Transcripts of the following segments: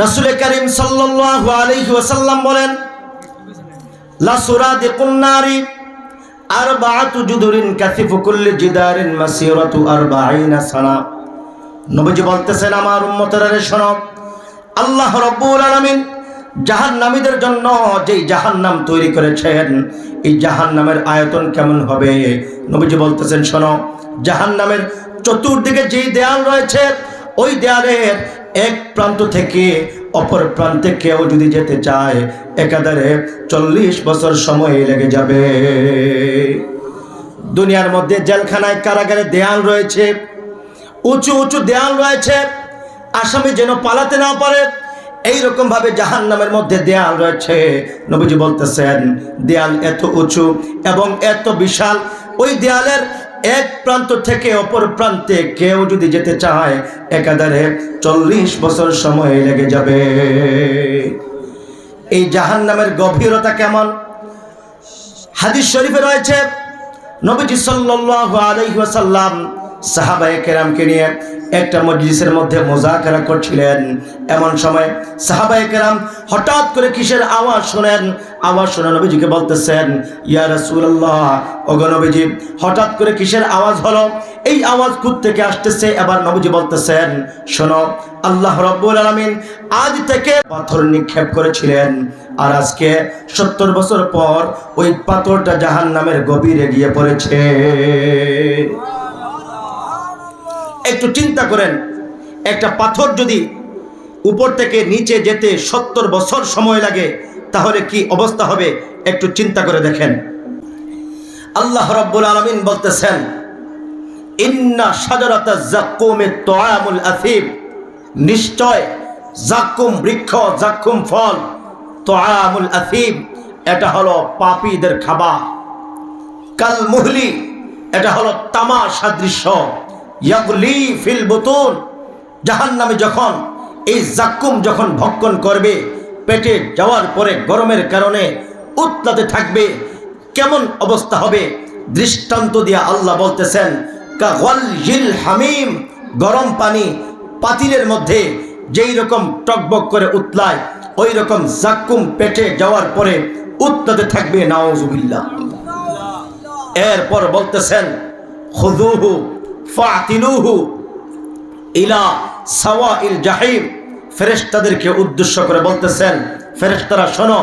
রাসূল করিম সাল্লাল্লাহু আলাইহি ওয়াসাল্লাম বলেন, লা সুরাদিকুন নারি আরবাআতু জুদুরিন কাসিফু কুল্লি জিদারিন মাসিরাতু আরবাঈনা সানা। নবীজি বলতেছেন, আমার উম্মতেরা রে শোনো, আল্লাহ রব্বুল আলামিন জাহান্নামীদের জন্য যেই জাহান্নাম তৈরি করেছেন, এই জাহান্নামের আয়তন কেমন হবে? নবীজি বলতেছেন, শোনো, জাহান্নামের চতুর্দিকে যেই দেয়াল রয়েছে, ওই দেয়ালের এক প্রান্ত থেকে অপর প্রান্তে কেউ যদি যেতে চায়, একাধারে চল্লিশ বছর সময় লেগে যাবে। দুনিয়ার মধ্যে জেলখানায় কারাগারে দেয়াল রয়েছে, উঁচু উঁচু দেয়াল রয়েছে, আসামি যেন পালাতে না পারে, এইরকম ভাবে জাহান নামের মধ্যে দেয়াল রয়েছে। নবীজি বলতেছেন, দেয়াল এত উঁচু এবং এত বিশাল, ওই দেয়ালের এক প্রান্ত থেকে অপর প্রান্তে কেউ যদি যেতে চায়, একাধারে চল্লিশ বছর সময় লেগে যাবে। এই জাহান নামের গভীরতা কেমন? হাদিস শরীফে রয়েছে, নবীজি সাল্লাল্লাহু আলাইহি ওয়াসাল্লাম সাহাবায়ে কেরামকে নিয়ে একটা মজলিসের মধ্যে মোজাকারা করছিলেন। এমন সময় সাহাবায়ে কেরাম হঠাৎ করে কিসের আওয়াজ শুনেন? আওয়াজ শুনে নবীজিকে বলতেছেন, ইয়া রাসূলুল্লাহ, ওগো নবীজি, হঠাৎ করে কিসের আওয়াজ হলো? এই আওয়াজ কুত থেকে আসতেছে। এবার নবীজি বলতেছেন, শোনো, আল্লাহ রব্বুল আলামিন আজ থেকে পাথর নিক্ষেপ করেছিলেন আর আজকে সত্তর বছর পর ওই পাথরটা জাহান নামের গভীরে গিয়ে পড়েছে। একটু চিন্তা করেন। একটা পাথর যদি উপর থেকে নিচে যেতে সত্তর বছর সময় লাগে, তাহলে কি অবস্থা হবে? একটু চিন্তা করে দেখেন। আল্লাহ রব্বুল আলমিন বলতেছেন, ইন্না সাজারাতা জাক্কুমে তোয়ামুল আসিম নিশ্চয় জাক্কুম বৃক্ষ, জাক্কুম ফল তোয়ামুল আসিম এটা হলো পাপীদের খাবার। কাল মুহলি, এটা হলো তামা সাদৃশ্য ইয়াগলি ফিল বুতুন। জাহান্নামে যখন এই জাক্কুম যখন ভক্ষণ করবে, পেটে যাওয়ার পরে গরমের কারণে উতলাতে থাকবে, কেমন অবস্থা হবে? দৃষ্টান্ত দিয়া আল্লাহ বলতেছেন হামিম গরম পানি পাতিলের মধ্যে যেই রকম টকবক করে উতলায়, ওই রকম জাক্কুম পেটে যাওয়ার পরে উতলাতে থাকবে নাওজুবিল্লাহ এরপর বলতেছেন খুদুহু ফাতিলুহু ইলা সাওয়াইল জাহিম। ফেরেশতাদেরকে উদ্দেশ্য করে বলতেছেন, ফেরেশতারা শোনো,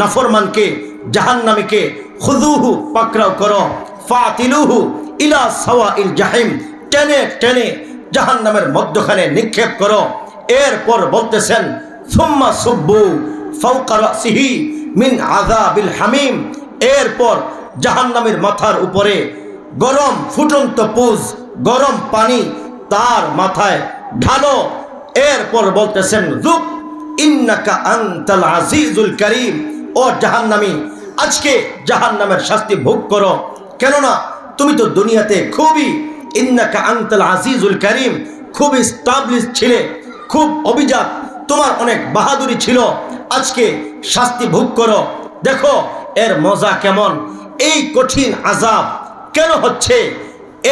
নাফরমানকে, জাহান্নামীকে খুদুহু পাকড়াও করো। ফাতিলুহু ইলা সাওয়াইল জাহিম, টেনে টেনে জাহান্নামের মধ্যখানে নিক্ষেপ করো। এরপর বলতেছেন, সুম্মা সুব্বু ফাওকা রাসিহি মিন আযাবিল হামিম। এরপর জাহান্নামের মাথার উপরে গরম ফুটন্ত পুজ গরম পানি তার মাথায় ঢালো। এরপর বলতেছেন, রূপ, ইন্নাকা আনতাল আজিজুল করিম। ও জাহান্নামী, আজকে জাহান্নামের শাস্তি ভোগ করো। কেননা তুমি তো দুনিয়াতে খুবই, ইন্নাকা আনতাল আজিজুল করিম, খুব স্টাবলিশ ছিলে, খুব অভিজাত, তোমার অনেক বাহাদুরি ছিল। আজকে শাস্তি ভোগ করো। দেখো, এর মজা কেমন? এই কঠিন আজাব কেন হচ্ছে?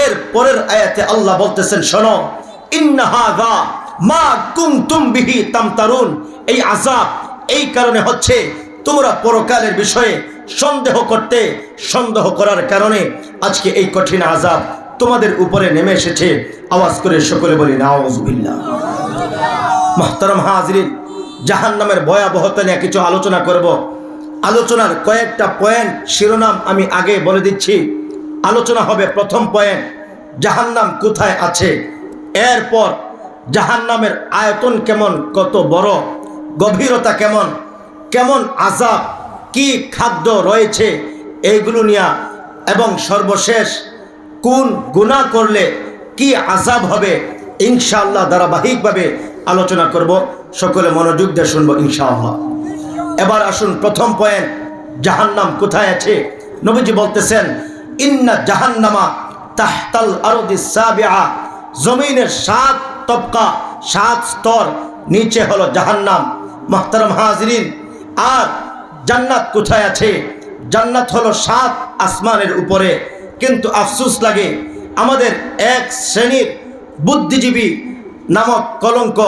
এর পরের আয়াতে আল্লাহ বলতেছেন, শোনো ইন্নাহাদা মা কুমতুম বিহি তামতারুন। এই আজাব এই কারণে হচ্ছে তোমরা পরকালের বিষয়ে সন্দেহ করতে সন্দেহ করার কারণে আজকে এই কঠিন আজাব তোমাদের উপরে নেমে এসেছে। আওয়াজ করে সকলে বলি, নাউজুবিল্লাহ। মহতরম হাজরিন জাহান নামের ভয়াবহতা নিয়ে কিছু আলোচনা করব। আলোচনার কয়েকটা পয়েন্ট শিরোনাম আমি আগে বলে দিচ্ছি। আলোচনা হবে প্রথম পয়েন্ট, জাহান্নাম কোথায় আছে? এরপর জাহান্নামের আয়তন কেমন? কত বড়? গভীরতা কেমন? কেমন আজাব কি খাদ্য রয়েছে? এইগুলো নিয়ে এবং সর্বশেষ কোন গুণা করলে কি আজাব হবে? ইনশাআল্লাহ ধারাবাহিকভাবে আলোচনা করব। সকলে মনোযোগ দিয়ে শুনব ইনশাআল্লাহ। এবার আসুন প্রথম পয়েন্ট, জাহান্নাম কোথায় আছে? নবীজি বলতেছেন ইন্না জাহান্নামা তাহতাল আরদি সাবিআ। জমিনের সাত তবকা, সাত স্তর নিচে হলো জাহান্নাম। মাহতারাম হাজরিন, আর জান্নাত কোথায় আছে? জান্নাত হলো সাত আসমানের উপরে। কিন্তু আফসুস লাগে, আমাদের এক শ্রেণির বুদ্ধিজীবী নামক কলঙ্ক,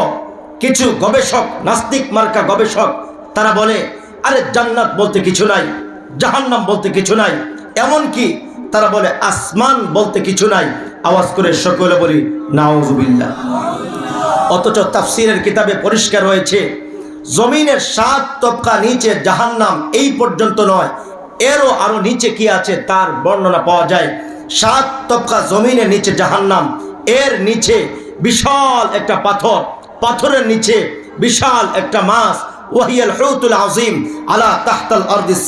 কিছু গবেষক, নাস্তিক মার্কা গবেষক, তারা বলে, আরে জান্নাত বলতে কিছু নাই, জাহান্নাম বলতে কিছু নাই। এমন কি তারা বলে, আসমান বলতে কিছু নাই। আওয়াজ করে সকলে বলি, নাউজুবিল্লাহ। অথচ তাফসিরের কিতাবে পরিষ্কার হয়েছে জমিনের সাত তবকা নিচে জাহান্নাম এই পর্যন্ত নয়। এরও আরও নিচে কি আছে তার বর্ণনা পাওয়া যায়। সাত তবকা জমিনের নিচে জাহান্নাম, এর নিচে বিশাল একটা পাথর, পাথরের নিচে বিশাল একটা মাছ, ওয়াহিয়াল হৌতুল আজিম আলা তাহতাল অর্দিস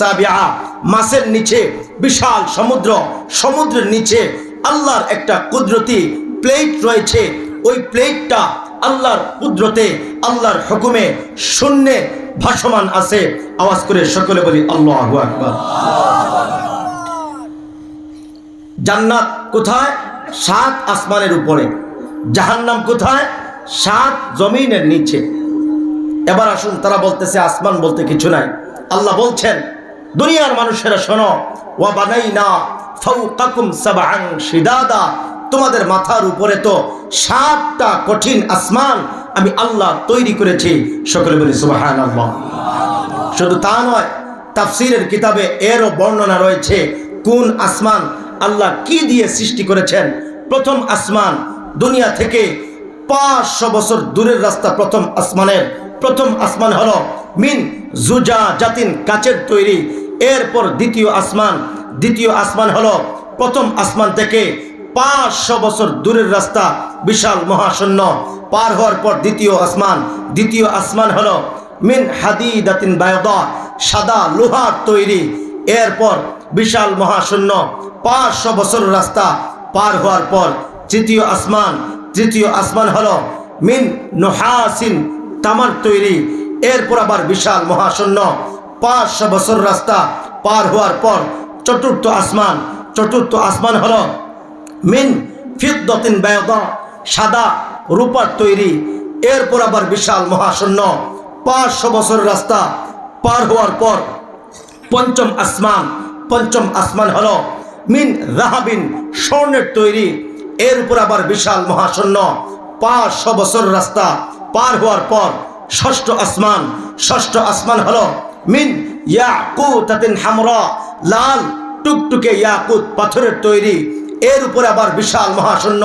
মাছের নিচে, বিশাল সমুদ্র, সমুদ্রের নিচে আল্লাহর একটা কুদরতি প্লেট রয়েছে। ওই প্লেটটা আল্লাহর কুদরতে, আল্লাহর হুকুমে শূন্যে ভাসমান আছে। আওয়াজ করে সকলে বলি, আল্লাহ আকবার। জান্নাত কোথায়? সাত আসমানের উপরে। জাহান্নাম কোথায়? সাত জমিনের নিচে। এবার আসুন, তারা বলতেছে, আসমান বলতে কিছু নাই। আল্লাহ বলছেন দুনিয়ার মানুষেরা শোনো, ওয়া বানাই না সাবাআন শিদাদা। তোমাদের মাথার উপরে তো সাতটা কঠিন আসমান আমি আল্লাহ তৈরি করেছি। সকলে বলি সুবহানাল্লাহ। শুধু তা নয়, তাফসিরের কিতাবে এরও বর্ণনা রয়েছে কোন আসমান আল্লাহ কি দিয়ে সৃষ্টি করেছেন। প্রথম আসমান দুনিয়া থেকে পাঁচশো বছর দূরের রাস্তা প্রথম আসমানের। প্রথম আসমান হলো মিন জুজা জাতিন কাচের তৈরি এরপর দ্বিতীয় আসমান দ্বিতীয় আসমান হলো প্রথম আসমান থেকে পাঁচশো বছর দূরের রাস্তা, বিশাল মহাশূন্য। পার হওয়ার পর দ্বিতীয় আসমান দ্বিতীয় আসমান হলো মিন হাদিদাতিন বায়দা, সাদা লোহার তৈরি। এরপর বিশাল মহাশূন্য, পাঁচশো বছর রাস্তা, পার হওয়ার পর তৃতীয় আসমান তৃতীয় আসমান হলো মিন নোহাসিন তামার তৈরি। এরপর আবার বিশাল মহাশূন্য পাঁচশো বছর রাস্তা পার হওয়ার পর চতুর্থ আসমান চতুর্থ আসমান হল মিন ফিদ্দতিন ব্যয়দা সাদা রূপার তৈরি। এরপর আবার বিশাল মহাশূন্য। পাঁচশো বছর রাস্তা পার হওয়ার পর পঞ্চম আসমান পঞ্চম আসমান হলো মিন রাহাবিন স্বর্ণের তৈরি। এর উপর আবার বিশাল মহাশূন্য। পাঁচশো বছর রাস্তা পার হওয়ার পর ষষ্ঠ আসমান ষষ্ঠ আসমান হলো মিন হামরা, লাল টুকটুকে ইয়াকুত পাথরের তৈরি। এর উপরে আবার বিশাল মহাশূন্য,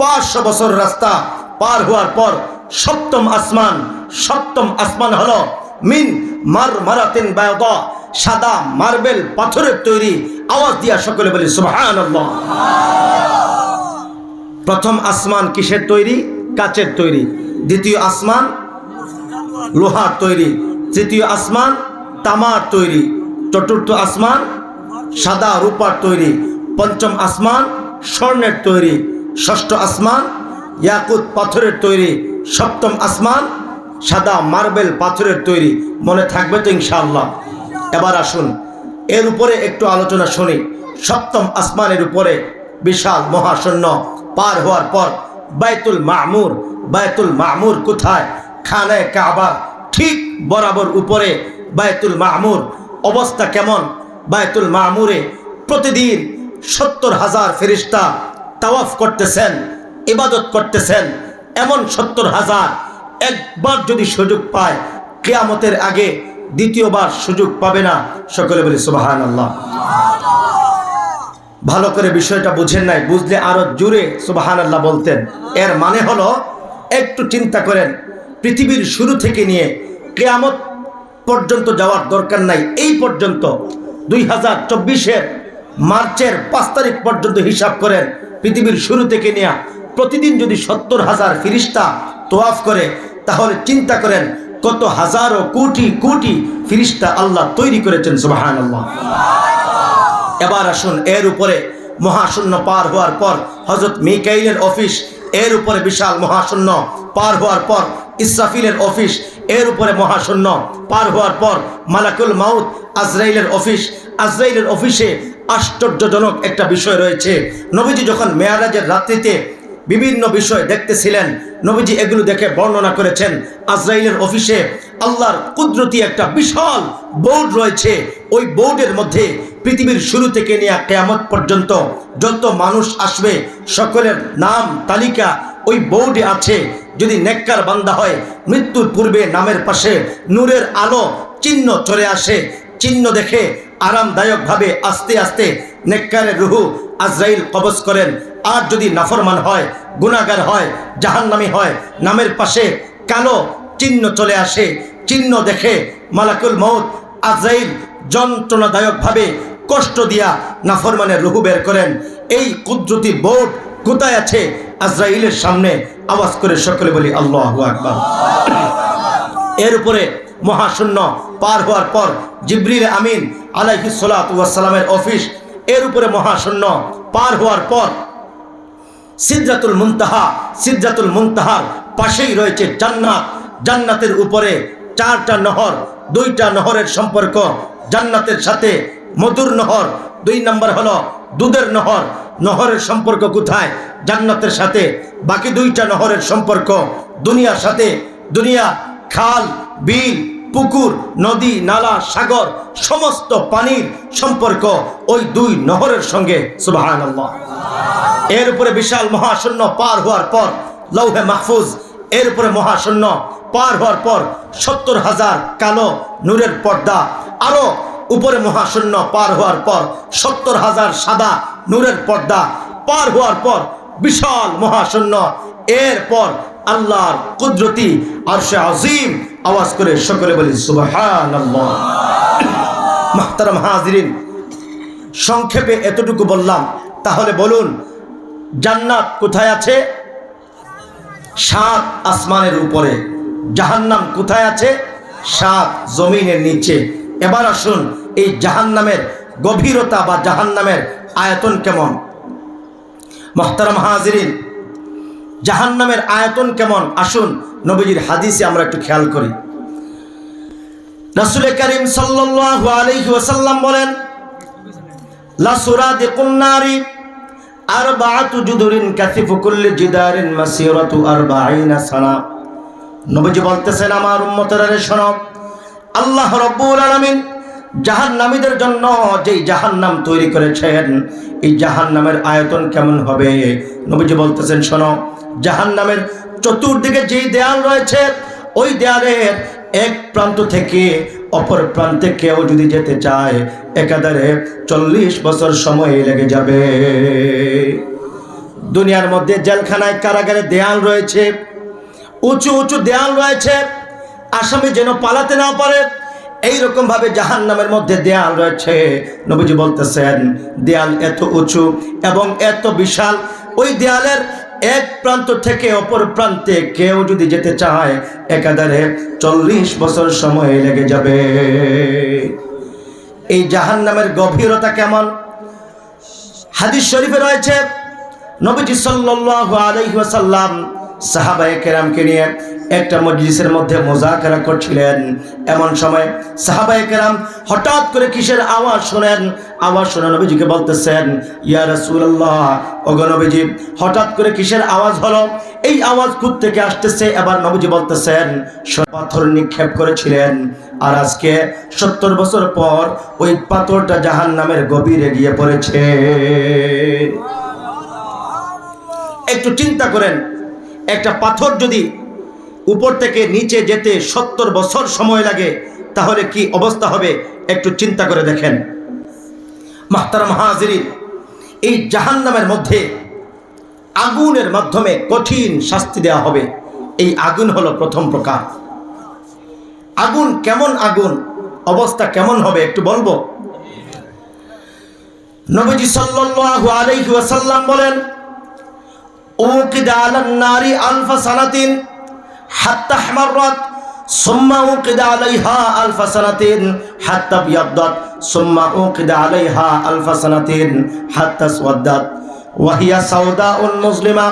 পাঁচশো বছর রাস্তা পার হওয়ার পর সপ্তম আসমান। সপ্তম আসমান হলো মিন মার মারাতিন সাদা মার্বেল পাথরের তৈরি। আওয়াজ দিয়া সকলে বলি, সুবহানাল্লাহ। প্রথম আসমান কিসের তৈরি? কাচের তৈরি। দ্বিতীয় আসমান লোহার তৈরি। তৃতীয় আসমান তামার তৈরি, চতুর্থ আসমান, সাদা রূপার তৈরি, পঞ্চম আসমান, স্বর্ণের তৈরি, ষষ্ঠ আসমান, ইয়াকুত পাথরের তৈরি, সপ্তম আসমান, সাদা মার্বেল পাথরের তৈরি, মনে থাকবে তো ইনশাআল্লাহ। এবার আসুন, এর উপরে একটু আলোচনা শুনি। সপ্তম আসমানের উপরে বিশাল মহাশূন্য পার হওয়ার পর বায়তুল মামুর বায়তুল মামুর কোথায়? খানায় কাবা, ঠিক বরাবর উপরে বায়তুল মাহমুর অবস্থা কেমন? বায়তুল মাহমুরে প্রতিদিন সত্তর হাজার ফেরিস্তা তাওয়াফ করতেছেন, ইবাদত করতেছেন। এমন সত্তর হাজার একবার যদি সুযোগ পায়, কেয়ামতের আগে দ্বিতীয়বার সুযোগ পাবে না। সকলে বলি সুবাহান আল্লাহ ভালো করে বিষয়টা বুঝেন নাই, বুঝলে আরও জুড়ে সুবাহান আল্লাহ বলতেন। এর মানে হলো, একটু চিন্তা করেন, পৃথিবীর শুরু থেকে নিয়ে কেয়ামত পর্যন্ত যাওয়ার দরকার নাই। এই পর্যন্ত দুই হাজার চব্বিশের মার্চের পাঁচ তারিখ পর্যন্ত হিসাব করেন পৃথিবীর শুরু থেকে নেয়া। প্রতিদিন যদি সত্তর হাজার ফিরিস্তা তোয়াফ করে, তাহলে চিন্তা করেন কত হাজারো কোটি কোটি ফিরিস্তা আল্লাহ তৈরি করেছেন সুবাহান আল্লাহ এবার আসুন, এর উপরে মহাশূন্য পার হওয়ার পর হজরত মিকাইলের অফিস, এর উপরে বিশাল মহাশূন্য পার হওয়ার পর ইসরাফিলের অফিস, এর উপরে মহাশূন্য পার হওয়ার পর মালাকুল মাউত আজরাইলের অফিস। আজরাইলের অফিসে আশ্চর্যজনক একটা বিষয় রয়েছে। নবীজি যখন মেয়ারাজের রাত্রিতে বিভিন্ন বিষয় দেখতেছিলেন, নবীজি এগুলো দেখে বর্ণনা করেছেন। আজরাইলের অফিসে আল্লাহর কুদরতি একটা বিশাল বোর্ড রয়েছে। ওই বোর্ডের মধ্যে পৃথিবীর শুরু থেকে নিয়ে কেয়ামত পর্যন্ত যত মানুষ আসবে, সকলের নাম, তালিকা ওই বোর্ডে আছে, যদি নেককার বান্দা হয়, মৃত্যুর পূর্বে নামের পাশে নূরের আলো চিহ্ন চলে আসে। চিহ্ন দেখে আরামদায়কভাবে আস্তে আস্তে নেককারের রুহু আজরাইল কবজ করেন। আর যদি নাফরমান হয় গুণাগার হয়, জাহান্নামি হয়, নামের পাশে কালো চিহ্ন চলে আসে। চিহ্ন দেখে মালাকুল মৌত আজরাইল যন্ত্রণাদায়কভাবে কষ্ট দিয়া নাফরমানের রুহু বের করেন। এই কুদরতি বোর্ড কোথায় আছে? আজরাইলের সামনে আওয়াজ করে সকলে বলি, আল্লাহ আকবার। এর উপরে মহাশূন্য পার হওয়ার পর জিব্রিল আমিন আলাইহি সালামের অফিস, এর উপরে মহাশূন্য পার হওয়ার পর সিদ্ধাতুল মুনতাহা সিদ্ধাতুল মুনতাহার পাশেই রয়েছে জান্নাত। জান্নাতের উপরে চারটা নহর, দুইটা নহরের সম্পর্ক জান্নাতের সাথে মধুর নহর, দুই নম্বর হলো দুধের নহর। নহরের সম্পর্ক কোথায়? জান্নাতের সাথে। বাকি দুইটা নহরের সম্পর্ক দুনিয়ার সাথে। দুনিয়া, খাল, বিল, পুকুর, নদী, নালা, সাগর, সমস্ত পানির সম্পর্ক ওই দুই নহরের সঙ্গে। এর উপরে বিশাল মহাশূন্য পার হওয়ার পর, লৌহে মাহফুজ, এর উপরে মহাশূন্য পার হওয়ার পর, সত্তর হাজার কালো নূরের পর্দা, আরও উপরে মহাশূন্য পার হওয়ার পর সত্তর হাজার সাদা নূরের পর্দা পার হওয়ার পর বিশাল মহাশূন্য। এরপর আল্লাহর কুদরতি আর সে আজিম আওয়াজ করে সকলে বলি সুবাহান সংক্ষেপে এতটুকু বললাম। তাহলে বলুন, জান্নাত কোথায় আছে? সাত আসমানের উপরে। জাহান্নাম কোথায় আছে? সাত জমিনের নিচে। এবার আসুন এই জাহান্নামের গভীরতা বা জাহান্নামের আয়তন কেমন? মোহতারাম হাজরিন, জাহান্নামের আয়তন কেমন? আসুন নবীজির হাদিসে আমরা একটু খেয়াল করি। রাসুল করিম ওয়াসাল্লাম বলেন আরবাআতু জুদুরিন জিদারিন মাসিরাতু আরবাঈনা সানা। নবীজি বলতেছেন, আমার উম্মতেরা রে শোনো, আল্লাহ রব্বুল আলামিন জাহান্নামীদের জন্য যেই জাহান্নাম তৈরি করেছেন, এই জাহান্নামের আয়তন কেমন হবে? নবীজি বলতেছেন, শোনো, জাহান্নামের চতুর্দিকে যেই দেয়াল রয়েছে, ওই দেয়ালের এক প্রান্ত থেকে অপর প্রান্তে কেউ যদি যেতে চায়, একাধারে চল্লিশ বছর সময় লেগে যাবে। দুনিয়ার মধ্যে জেলখানায় কারাগারে দেয়াল রয়েছে, উঁচু উঁচু দেয়াল রয়েছে, আসামি যেন পালাতে না পারে এইরকম ভাবে জাহান নামের মধ্যে দেয়াল রয়েছে। নবীজি বলতেছেন, দেয়াল এত উঁচু এবং এত বিশাল, ওই দেয়ালের এক প্রান্ত থেকে অপর প্রান্তে কেউ যদি যেতে চায়, একাধারে চল্লিশ বছর সময় লেগে যাবে। এই জাহান নামের গভীরতা কেমন? হাদিস শরীফে রয়েছে, নবীজি সাল্লাল্লাহু আলাইহি ওয়াসাল্লাম সাহাবায়ে কেরামকে নিয়ে একটা মজলিসের মধ্যে মোজাকারা করছিলেন। এমন সময় সাহাবায়ে কেরাম হঠাৎ করে কিসের আওয়াজ শোনেন? আওয়াজ শুনে নবীজিকে বলতেছেন, ইয়া রাসূলুল্লাহ, ওগো নবীজি, হঠাৎ করে কিসের আওয়াজ হলো? এই আওয়াজ কুত থেকে আসতেছে। এবার নবীজি বলতেছেন পাথর নিক্ষেপ করেছিলেন, আর আজকে সত্তর বছর পর ওই পাথরটা জাহান নামের গভীরে গিয়ে পড়েছে। একটু চিন্তা করেন একটা পাথর যদি উপর থেকে নিচে যেতে সত্তর বছর সময় লাগে, তাহলে কি অবস্থা হবে? একটু চিন্তা করে দেখেন। মাহতারা মাহাজির এই জাহান্নামের মধ্যে আগুনের মাধ্যমে কঠিন শাস্তি দেওয়া হবে। এই আগুন হলো প্রথম প্রকার। আগুন কেমন আগুন? অবস্থা কেমন হবে একটু বলব? নবীজি সাল্লাল্লাহু আলাইহি ওয়াসাল্লাম বলেন উকিদ আলান নারি আলফা সানাতিন, হাত্তা হামাররাত, সুম্মা উকিদ আলাইহা আলফা সানাতিন, হাত্তা বিয়াদদাত, সুম্মা উকিদ আলাইহা আলফা সানাতিন, হাত্তা সুয়াদদাত। ওয়াহিয়া সাউদা উন মুসলিমা।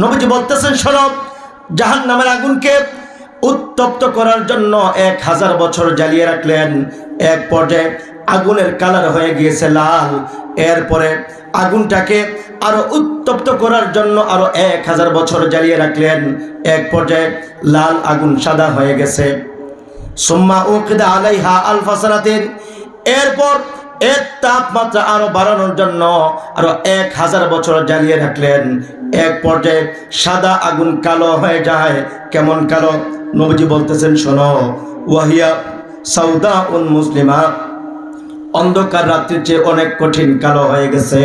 নবীজি বলতেছেন সরব জাহান নামের আগুনকে উত্তপ্ত করার জন্য এক হাজার বছর জ্বালিয়ে রাখলেন। এক পর্যায়ে আগুনের কালার হয়ে গিয়েছে লাল। এরপরে আগুনটাকে আরও উত্তপ্ত করার জন্য আরও এক হাজার বছর জ্বালিয়ে রাখলেন। এক পর্যায়ে লাল আগুন সাদা হয়ে গেছে। সুম্মা আলাইহা আলফাসানাতিন এরপর এর তাপমাত্রা আরও বাড়ানোর জন্য আরও এক হাজার বছর জ্বালিয়ে রাখলেন। এক পর্যায়ে সাদা আগুন কালো হয়ে যায়। কেমন কালো? নবজি বলতেছেন, শোনো, ওয়াহিয়া সাউদা উন মুসলিমা। অন্ধকার রাত্রির চেয়ে অনেক কঠিন কালো হয়ে গেছে।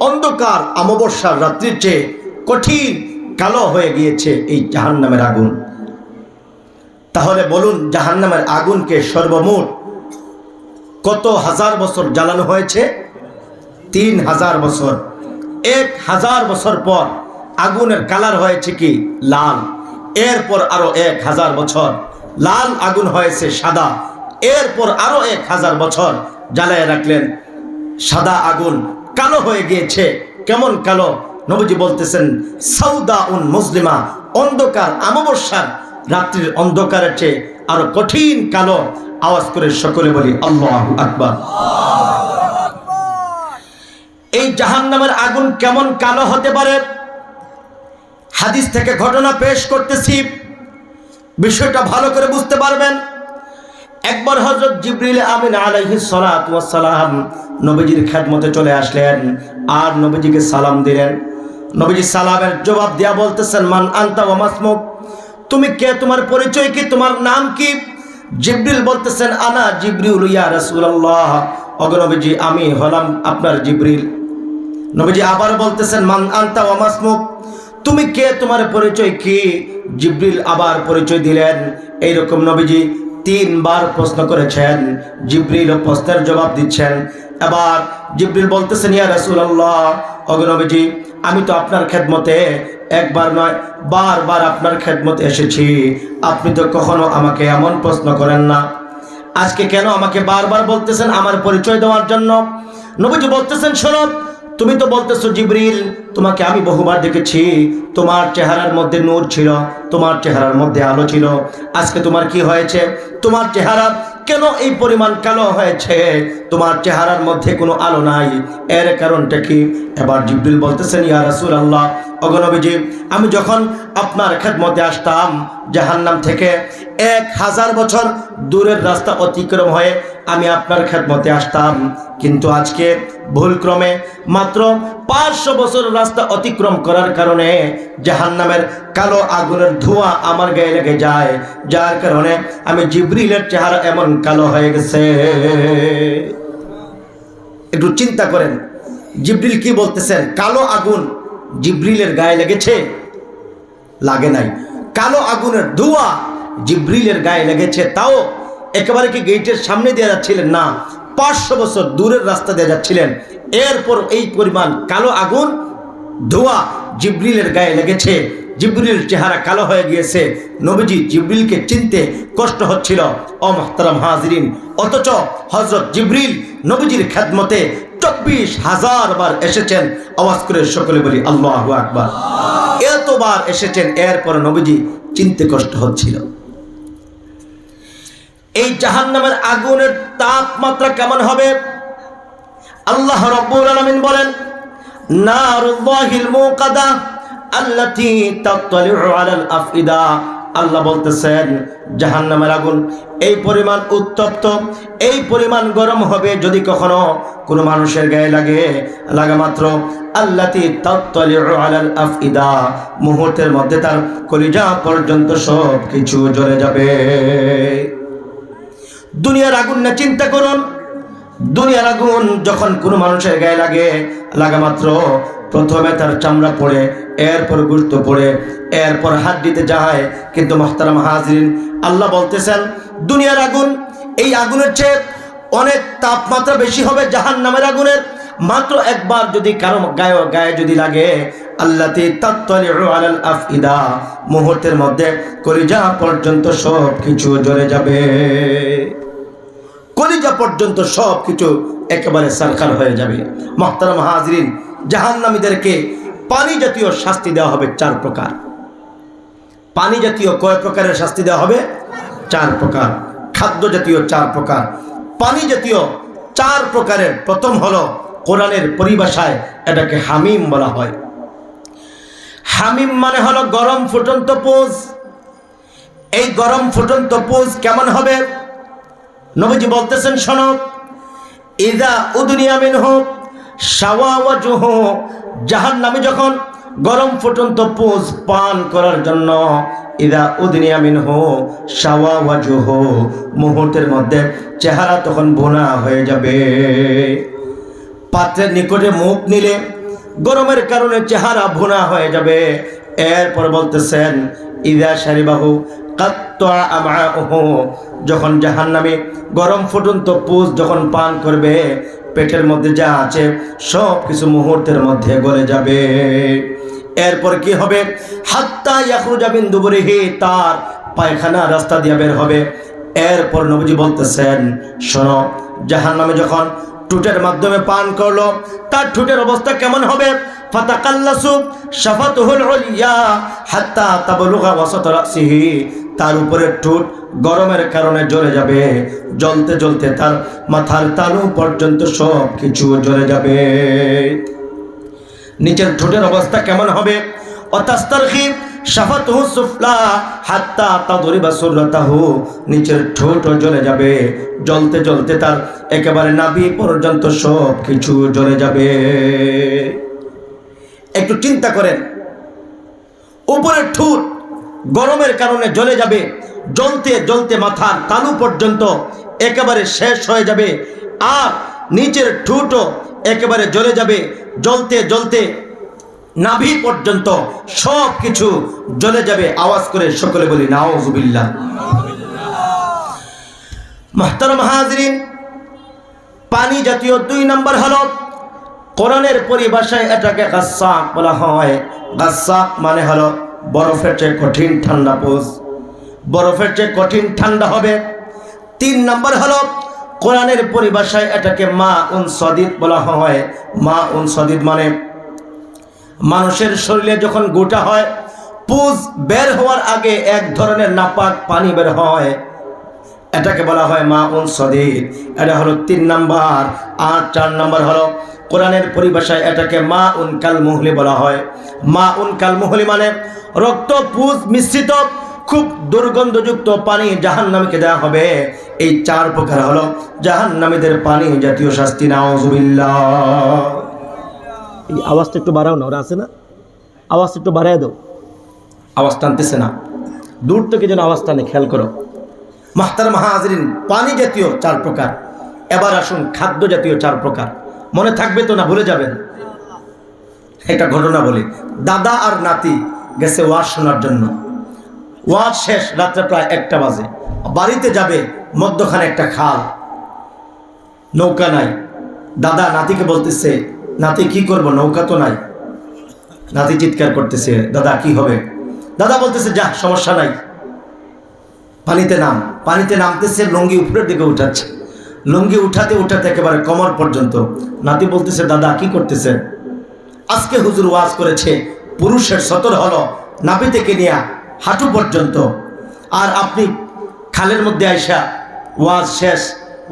অন্ধকার অমাবস্যার রাত্রির চেয়ে কঠিন কালো হয়ে গিয়েছে এই জাহান্নামের আগুন। তাহলে বলুন, জাহান্নামের আগুনকে সর্বমোট কত হাজার বছর জ্বালানো হয়েছে? তিন হাজার বছর। এক হাজার বছর পর আগুনের কালার হয়েছে কি? লাল। এরপর আরও এক হাজার বছর। লাল আগুন হয়েছে সাদা। এরপর আরও এক হাজার বছর জ্বালায় রাখলেন। সাদা আগুন কালো হয়ে গিয়েছে। কেমন কালো? নবীজি বলতেছেন সাউদা উন মুসলিমা, অন্ধকার আমাবস্যার রাত্রির অন্ধকারের চেয়ে আরও কঠিন কালো। আওয়াজ করে সকলে বলি, আল্লাহ আকবর। এই জাহান্নামের আগুন কেমন কালো হতে পারে? হাদিস থেকে ঘটনা পেশ করতেছি। বিষয়টা ভালো করে বুঝতে পারবেন। একবার হজরত জিবরিল আমিন আলাইহি সালাম নবীজির খেদমতে চলে আসলেন আর নবীজিকে সালাম দিলেন। নবীজি সালামের জবাব দিয়া বলতেছেন, মান আনতা ওয়া তুমি কে? তোমার পরিচয় কি? তোমার নাম কি? জিবরিল বলতেছেন, আনা জিবরিল ইয়া রাসূলুল্লাহ। অগনবীজি আমি হলাম আপনার জিবরিল। নবীজি আবার বলতেছেন, মান আনতা ওয়া মাসমুক? তুমি কে? তোমার পরিচয় কি? জিবরিল আবার পরিচয় দিলেন। এইরকম নবীজি তিনবার প্রশ্ন করেছেন। জিবরিল প্রশ্নের জবাব দিচ্ছেন। এবার জিবরিল বলতেছেন, ইয়া রাসূলুল্লাহ অগনবীজি আমি তো আপনার খেদমতে একবার নয়, বারবার আপনার খেদমতে এসেছি। আপনি তো কখনো আমাকে এমন প্রশ্ন করেন না। আজকে কেন আমাকে বারবার বলতেছেন আমার পরিচয় দেওয়ার জন্য? নবীজি বলতেছেন, শোনো তুমি তো বলতেছো, জিবরিল, তোমাকে আমি বহুবার দেখেছি। তোমার চেহারার মধ্যে নূর ছিল, তোমার চেহারার মধ্যে আলো ছিল। আজকে তোমার কি হয়েছে? তোমার চেহারা কেন এই পরিমাণ কালো হয়েছে? তোমার চেহারার মধ্যে কোনো আলো নাই। এর কারণটা কি? এবার জিবরিল বলতেছেন, ইয়া রাসূল অগনবীজি আমি যখন আপনার খেদমতে আসতাম জাহান্নাম থেকে, এক হাজার বছর দূরের রাস্তা অতিক্রম হয়ে আমি আপনার খেদমতে আসতাম। কিন্তু আজকে ভুলক্রমে মাত্র পাঁচশো বছর রাস্তা অতিক্রম করার কারণে জাহান্নামের কালো আগুনের ধোঁয়া আমার গায়ে লেগে যায়। যার কারণে আমি জিবরিলের চেহারা এমন কালো হয়ে গেছে। একটু চিন্তা করেন, জিবরিল কি বলতেছেন? কালো আগুন জিবরিলের গায়ে লেগেছে? লাগে নাই। কালো আগুনের ধোঁয়া জিব্রিলের গায়ে লেগেছে, তাও একেবারে কি গেটের সামনে দিয়ে যাচ্ছিলেন না? পাঁচশো বছর দূরের রাস্তা দিয়ে যাচ্ছিলেন। এরপর এই পরিমাণ কালো আগুন, ধোঁয়া জিব্রিলের গায়ে লেগেছে। জিব্রিলের চেহারা কালো হয়ে গিয়েছে। নবীজি জিব্রিলকে চিনতে কষ্ট হচ্ছিল। অমহতারাম হাজরিন, অথচ হজরত জিব্রিল নবীজির খেদমতে চব্বিশ হাজার বার এসেছেন। আওয়াজ করে সকলে বলি, আল্লাহ আকবার। এতবার এসেছেন, এরপর নবীজি চিনতে কষ্ট হচ্ছিল। এই জাহান্নামের আগুনের তাপমাত্রা কেমন হবে? আল্লাহ রব্বুল আলামিন বলেন, নারুল্লাহিল মুকাদা আফইদা। আল্লাহ বলতেছেন জাহান্নামের আগুন, এই পরিমাণ উত্তপ্ত, এই পরিমাণ গরম হবে যদি কখনো কোনো মানুষের গায়ে লাগে। লাগা মাত্র, আল্লাতি আলাল আফইদা, মুহূর্তের মধ্যে তার কলিজা পর্যন্ত সব কিছু জ্বলে যাবে। দুনিয়ার আগুন না চিন্তা করুন। দুনিয়ার আগুন যখন কোনো মানুষের গায়ে লাগে, লাগা মাত্র প্রথমে তার চামড়া পড়ে, এরপর গুরুত্ব পড়ে, এরপর হাত দিতে যায়। কিন্তু মোহতারাম হাজরিন, আল্লাহ বলতেছেন, দুনিয়ার আগুন, এই আগুনের চেয়ে অনেক তাপমাত্রা বেশি হবে জাহান নামের আগুনের। মাত্র একবার যদি কারও গায়ে গায়ে যদি লাগে, আল্লাতে আলাল আফইদা। মুহূর্তের মধ্যে কলিজা পর্যন্ত সব কিছু জ্বলে যাবে। কলিজা পর্যন্ত সব কিছু একেবারে সরকার হয়ে যাবে। মহতারাম হাজরিন জাহান্নামীদেরকে পানি জাতীয় শাস্তি দেওয়া হবে চার প্রকার। পানি জাতীয় কয় প্রকারের শাস্তি দেওয়া হবে? চার প্রকার। খাদ্য জাতীয় চার প্রকার। পানি জাতীয় চার প্রকারের। প্রথম হলো কোরআনের পরিভাষায় এটাকে হামিম বলা হয়। হামিম মানে হলো গরম ফুটন্ত পোজ। এই গরম ফুটন্ত পোজ কেমন হবে? নবীজি বলতেছেন, শোনো, ইদা উদুনিয়া মিনহু শাওয়াওয়াজুহ, জাহান্নামে যখন গরম ফুটন্ত পুজ পান করার জন্য, ইদা উদনিয়া মিনহু শাওয়াওয়াজুহ, মুহূর্তের মধ্যে চেহারা তখন বোনা হয়ে যাবে। পাত্রের নিকটে মুখ নিলে গরমের কারণে চেহারা ভুনা হয়ে যাবে। এরপর বলতেছেন, ইদা আমাহু যখন জাহান্নামে গরম ফুটন্ত পুষ যখন পান করবে পেটের মধ্যে যা আছে, সব কিছু মুহূর্তের মধ্যে গলে যাবে। এরপর কি হবে? হাত্তা ইয়াখরুজা বিন দুবরিহি, তার পায়খানা রাস্তা দিয়ে বের হবে। এরপর নবীজি বলতেছেন, শোনো, জাহান্নামে যখন টুটের মাধ্যমে পান করল, তার ঠুটের অবস্থা কেমন হবে? ফাতাকাল্লাসু শাফাতুহুল উলিয়া হাত্তা তাবলুগা ওয়াসাত রাসিহি। তার উপরে ঠোঁট গরমের কারণে জ্বলে যাবে। জ্বলতে জ্বলতে তার মাথার তালু পর্যন্ত সব কিছু জ্বলে যাবে। নিচের ঠোঁটের অবস্থা কেমন হবে? অতাস্তারখি শাফাতুহু সুফলা হাত্তা তাদরিবা সুররাতাহু নিচের ঠোঁটও জ্বলে যাবে। জ্বলতে জ্বলতে তার একেবারে নাভি পর্যন্ত সব কিছু জ্বলে যাবে। একটু চিন্তা করেন, উপরের ঠোঁট গরমের কারণে জ্বলে যাবে। জ্বলতে জ্বলতে মাথার তালু পর্যন্ত একেবারে শেষ হয়ে যাবে। আর নিচের ঠোঁটও একেবারে জ্বলে যাবে। জ্বলতে জ্বলতে নাভি পর্যন্ত সব কিছু জ্বলে যাবে। আওয়াজ করে সকলে বলি নাওজুবিল্লাহ মাহতারম হাজরিন, পানি জাতীয় দুই নম্বর হলো কোরআনের পরিভাষায় এটাকে গাসাক বলা হয়। গাসাক মানে হলো বরফের চেয়ে কঠিন ঠান্ডা পোষ। বরফের চেয়ে কঠিন ঠান্ডা হবে। তিন নম্বর হলো, কোরআনের পরিভাষায় এটাকে মা উন সদিদ বলা হয়। মা উন সদিদ মানে মানুষের শরীরে যখন গোটা হয়, পুজ বের হওয়ার আগে এক ধরনের নাপাক পানি বের হয়। এটাকে বলা হয় মা উন সদিদ। এটা হলো তিন নাম্বার। আর চার নাম্বার হলো কোরআনের পরিভাষায় এটাকে মা উন কাল মুহলি বলা হয়। মা উন কাল মুহলি মানে রক্ত পুজ মিশ্রিত খুব দুর্গন্ধযুক্ত পানি জাহান্নামীকে দেওয়া হবে। এই চার প্রকার হলো জাহান্নামীদের পানি জাতীয় শাস্তি নাউজুবিল্লাহ। এই আওয়াজটা একটু বাড়াও না ওরা আছে না? আওয়াজটা একটু বাড়ায় দাও। আওয়াজ টানতেছে না। দূর থেকে যেন আওয়াজ টানে খেয়াল করো। মাহতার মাহাজরিন, পানি জাতীয় চার প্রকার। এবার আসুন খাদ্য জাতীয় চার প্রকার। মনে থাকবে তো না, ভুলে যাবেন। একটা ঘটনা বলি। দাদা আর নাতি গেছে ওয়াজ শোনার জন্য। ওয়াজ শেষ, রাত্রে প্রায় একটা বাজে। বাড়িতে যাবে, মধ্যখানে একটা খাল। নৌকা নাই। দাদা নাতিকে বলতেছে, নাতি, কি করব? নৌকা তো নাই। নাতি চিৎকার করতেছে, দাদা, কি হবে? দাদা বলতেছে, যা, সমস্যা নাই। পানিতে নাম, পানিতে নামতেছে, লুঙ্গি উপরের দিকে উঠাচ্ছে। লুঙ্গি উঠাতে উঠাতে একেবারে কমর পর্যন্ত। নাতি বলতেছে, দাদা, কি করতেছে? আজকে হুজুর ওয়াজ করেছে, পুরুষের সতর হলো নাপি থেকে নিয়ে হাঁটু পর্যন্ত। আর আপনি খালের মধ্যে আইসা ওয়াজ শেষ,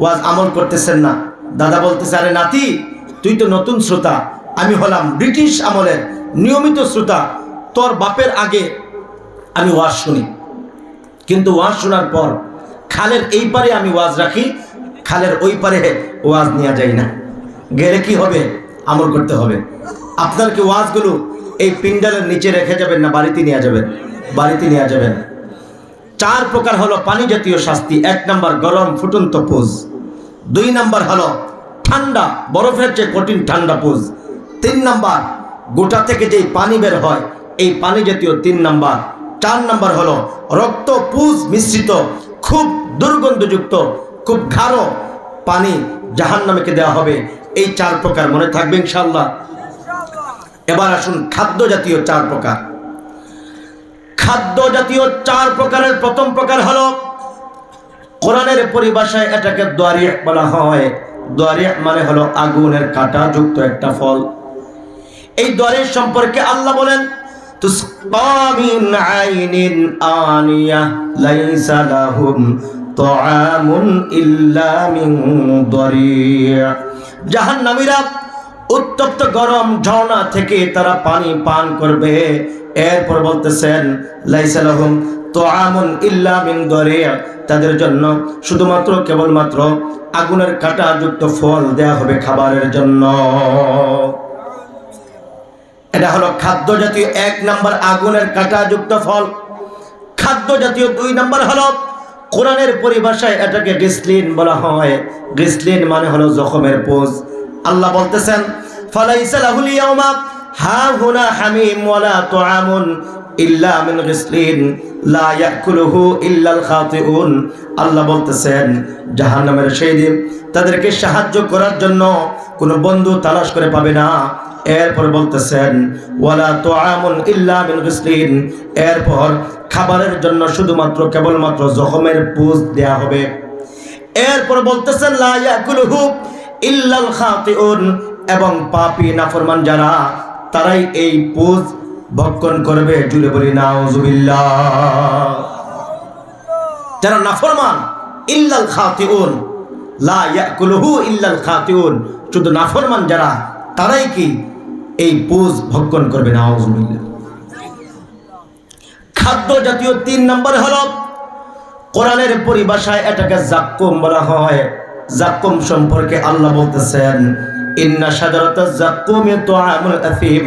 ওয়াজ আমল করতেছেন না। দাদা বলতেছে, আরে নাতি, তুই তো নতুন শ্রোতা। আমি হলাম ব্রিটিশ আমলের নিয়মিত শ্রোতা। তোর বাপের আগে আমি ওয়াজ শুনি। কিন্তু ওয়াজ শোনার পর খালের এই পারে আমি ওয়াজ রাখি, খালের ওই পারে ওয়াজ নেওয়া যায় না। গেলে কি হবে? আমল করতে হবে। আপনার কি ওয়াজগুলো এই পিন্ডালের নিচে রেখে যাবেন না বাড়িতে নিয়ে যাবেন? বাড়িতে নিয়ে যাবেন। চার প্রকার হলো পানি জাতীয় শাস্তি। এক নাম্বার গরম ফুটন্ত পুজ। দুই নাম্বার হলো ঠান্ডা, বরফের চেয়ে কঠিন ঠান্ডা পুজ। তিন নাম্বার, গোটা থেকে যেই পানি বের হয়, এই পানি জাতীয়। তিন নাম্বার চার নম্বর হলো রক্ত পুজ মিশ্রিত, খুব দুর্গন্ধযুক্ত, খুব ঘাড়ো পানি জাহান্নামীকে দেওয়া হবে। এই চার প্রকার মনে থাকবে ইনশাল্লাহ এবার আসুন খাদ্য জাতীয় চার প্রকার। খাদ্য জাতীয় চার প্রকারের প্রথম প্রকার হলো কোরআনের পরিভাষায় এটাকে দোয়ারিয়া বলা হয়। দোয়ারিয়া মানে হলো আগুনের কাটা যুক্ত একটা ফল। এই দোয়ারের সম্পর্কে আল্লাহ বলেন তুসকা মিন আইনিন আনিয়া লাইসা লাহুম তাআমুন ইল্লা মিন দরিয়া। জাহান্নামীরা উত্তপ্ত গরম ঝর্ণা থেকে তারা পানি পান করবে। এরপর বলতেছেন লাইসালাহুম তো আমন ইল্লা মিন দরিয়া। তাদের জন্য শুধুমাত্র কেবলমাত্র আগুনের কাঁটা যুক্ত ফল দেয়া হবে খাবারের জন্য। এটা হলো খাদ্য জাতীয় এক নাম্বার আগুনের কাঁটাযুক্ত ফল। খাদ্য জাতীয় দুই নাম্বার হল কোরআনের পরিভাষায় এটাকে গ্রিসলিন বলা হয়। গ্রিসলিন মানে হলো জখমের পোজ। আল্লাহ বলতেছেন ফলাইসাল লাহুল ইয়াউমা হা হামিম ওয়ালা তুআমুন ইল্লা মিন গ্রিসলিন লা ইয়াকুলুহু ইল্লাল খাতিউন। আল্লাহ বলতেছেন, জাহান্নামের সেই দিন তাদেরকে সাহায্য করার জন্য কোনো বন্ধু তালাশ করে পাবে না। এরপর বলতেছেন, ওয়ালা তুআমুন ইল্লা মিন গিসলিন। এরপর খাবারের জন্য শুধুমাত্র কেবলমাত্র জখমের পুজ দেয়া হবে। এরপর বলতেছেন, লা ইয়াকুলুহু ইল্লাল খাতিউন। এবং পাপী নাফরমান যারা তারাই এই পুজ ভক্ষণ করবে, জুড়ে বলি, নাউজুবিল্লাহ। যারা নাফরমান, ইল্লাল খাতিউন, লা ইয়াকুলুহু ইল্লাল খাতিউন, শুধু নাফরমান যারা, তারাই কি এই পোজ ভক্ষণ করবে, নাউজুবিল্লাহ। খাদ্য জাতীয় তিন নম্বর হলো, কোরআনের পরিভাষায় এটাকে জাক্কুম বলা হয়। জাক্কুম সম্পর্কে আল্লাহ বলতেছেন ইন্না সাজারত জাক্কুম তোআমুল আফিম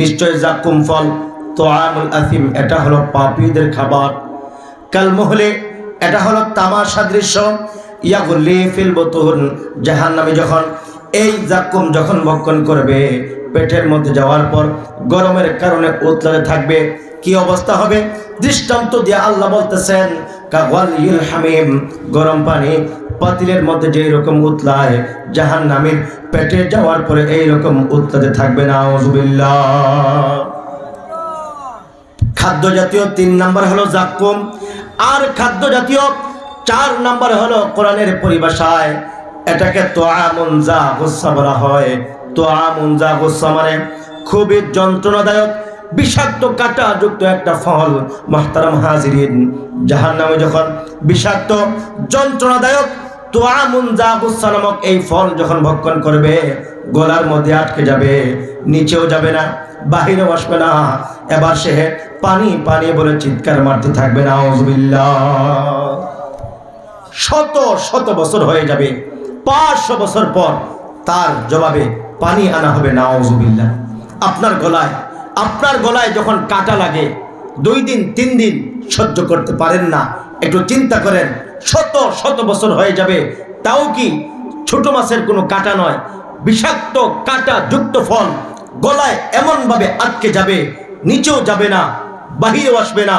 নিশ্চয় জাক্কুম ফল তোআমুল আফিম এটা হলো পাপীদের খাবার। কাল মহলে এটা হলো তামা সাদৃশ্য ইয়াগুল্লি ফিল বতুন, জাহান্নামে যখন এই জাক্কুম যখন ভক্ষণ করবে, পেটের মধ্যে যাওয়ার পর গরমের কারণে উতলাতে থাকবে, কি অবস্থা হবে? দৃষ্টান্ত দিয়ে আল্লাহ বলতেছেন কাগল ইল হামিম, গরম পানি, পাতিলের মধ্যে যেই রকম উতলায় জাহান নামের পেটে যাওয়ার পরে এই রকম উতলাতে থাকবে না খাদ্য জাতীয় তিন নাম্বার হলো জাক্কুম, আর খাদ্য জাতীয় চার নাম্বার হলো কোরআনের পরিভাষায়, এটাকে তোয়ামুন যা, গুসা বলা হয়। তোয়ামুন যা, গুসা মানে খুবই যন্ত্রণাদায়ক বিষাক্ত কাটা যুক্ত একটা ফল, মাহতারাম হাজিরিন। যাহার নামে যখন বিষাক্ত, যন্ত্রণাদায়ক, তোয়ামুন যা গুসা নামক এই ফল যখন ভক্ষণ করবে, গলার মধ্যে আটকে যাবে, নিচেও যাবে না, বাহিরেও বসবে না। এবার সে পানি পানি বলে চিৎকার মারতে থাকবে না শত শত বছর হয়ে যাবে, পাঁচশো বছর পর তার জবাবে পানি আনা হবে নাওজুবিল্লা আপনার গলায় আপনার গলায় যখন কাটা লাগে, দুই দিন, তিন দিন সহ্য করতে পারেন না। একটু চিন্তা করেন, শত শত বছর হয়ে যাবে। তাও কি ছোট মাছের কোনো কাটা নয়, বিষাক্ত কাটা যুক্ত ফল গলায় এমনভাবে আটকে যাবে, নিচেও যাবে না, বাহিরেও আসবে না।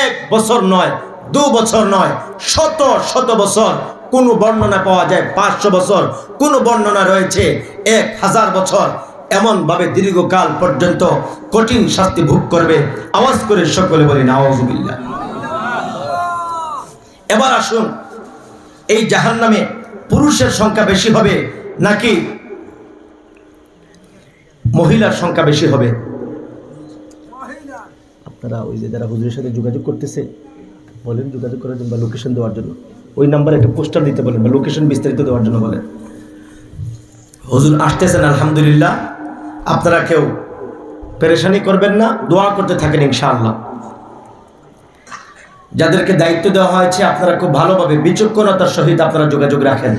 এক বছর নয়, দু বছর নয়, শত শত বছর কোনো বর্ণনা পাওয়া যায়, পাঁচশো বছর কোনো বর্ণনা রয়েছে, এক হাজার বছর এমনভাবে দীর্ঘকাল পর্যন্ত কঠিন শাস্তি ভোগ করবে। আওয়াজ করে সকলে বলি নাওয়াজুবিল্লা এবার আসুন, এই জাহান নামে পুরুষের সংখ্যা বেশি হবে নাকি মহিলার সংখ্যা বেশি হবে? আপনারা ওই যে যারা হুজুরের সাথে যোগাযোগ করতেছে, বলেন যোগাযোগ করার জন্য বা লোকেশন দেওয়ার জন্য। ওই নাম্বারে একটা পোস্টার দিতে বলেন বা লোকেশন বিস্তারিত দেওয়ার জন্য বলেন। হুজুর আসতেছেন, আলহামদুলিল্লাহ। আপনারা কেউ পেরেশানি করবেন না, দোয়া করতে থাকেন ইনশাআল্লাহ। যাদেরকে দায়িত্ব দেওয়া হয়েছে, আপনারা খুব ভালোভাবে বিচক্ষণতার সহিত আপনারা যোগাযোগ রাখেন।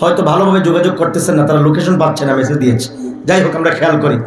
হয়তো ভালোভাবে যোগাযোগ করতেছেন না, তারা লোকেশন পাচ্ছে না মেসেজ দিয়েছে। যাই হোক, আমরা খেয়াল করি।